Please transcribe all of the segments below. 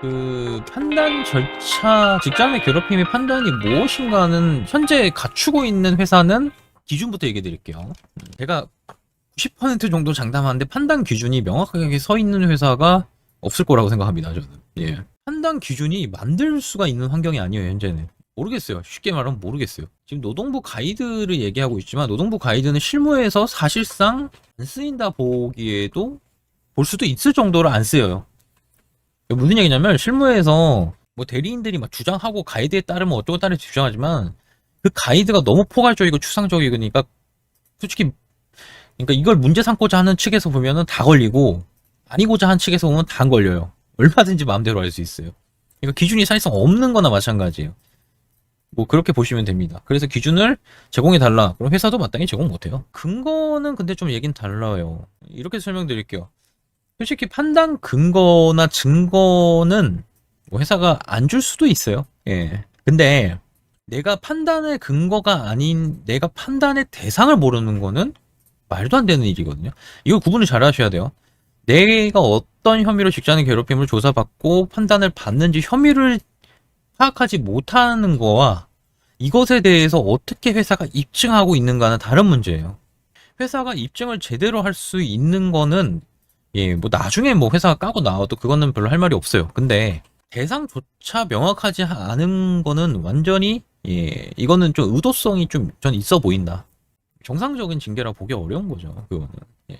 그 판단 절차, 직장 내 괴롭힘의 판단이 무엇인가는 현재 갖추고 있는 회사는 기준부터 얘기해 드릴게요. 제가 90% 정도 장담하는데 판단 기준이 명확하게 서 있는 회사가 없을 거라고 생각합니다. 저는. 예. 판단 기준이 만들 수가 있는 환경이 아니에요, 현재는. 모르겠어요. 쉽게 말하면 모르겠어요. 지금 노동부 가이드를 얘기하고 있지만 노동부 가이드는 실무에서 사실상 안 쓰인다 보기에도 볼 수도 있을 정도로 안 쓰여요. 무슨 얘기냐면 실무에서 뭐 대리인들이 막 주장하고 가이드에 따르면 어쩌고 따르지 주장하지만 그 가이드가 너무 포괄적이고 추상적이니까 솔직히 그러니까 이걸 문제 삼고자 하는 측에서 보면은 다 걸리고 아니고자 하는 측에서 보면 다 안 걸려요. 얼마든지 마음대로 할 수 있어요. 그러니까 기준이 사실상 없는 거나 마찬가지예요. 뭐 그렇게 보시면 됩니다. 그래서 기준을 제공해 달라. 그럼 회사도 마땅히 제공 못 해요. 근거는 근데 좀 얘긴 달라요. 이렇게 설명드릴게요. 솔직히 판단 근거나 증거는 뭐 회사가 안 줄 수도 있어요. 예. 근데 내가 판단의 근거가 아닌 내가 판단의 대상을 모르는 거는 말도 안 되는 일이거든요. 이거 구분을 잘 하셔야 돼요. 내가 어떤 혐의로 직장 내 괴롭힘을 조사받고 판단을 받는지 혐의를 파악하지 못하는 거와 이것에 대해서 어떻게 회사가 입증하고 있는가는 다른 문제예요. 회사가 입증을 제대로 할 수 있는 거는 예, 뭐 나중에 뭐 회사가 까고 나와도 그거는 별로 할 말이 없어요. 근데 대상조차 명확하지 않은 거는 완전히 예, 이거는 좀 의도성이 좀 전 있어 보인다. 정상적인 징계라 보기 어려운 거죠. 그거는. 예.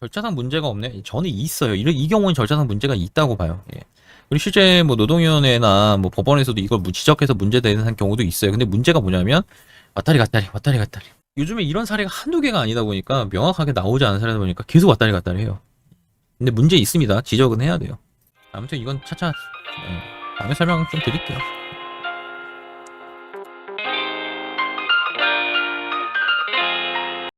절차상 문제가 없네. 저는 있어요. 이, 이 경우는 절차상 문제가 있다고 봐요. 예. 그리고 실제 뭐 노동위원회나 뭐 법원에서도 이걸 무- 지적해서 문제되는 경우도 있어요. 근데 문제가 뭐냐면 왔다리 갔다리 왔다리 갔다리. 요즘에 이런 사례가 한두 개가 아니다 보니까 명확하게 나오지 않은 사례다 보니까 계속 왔다리 갔다리 해요. 근데 문제 있습니다. 지적은 해야 돼요. 아무튼 이건 차차 예, 다음에 설명 좀 드릴게요.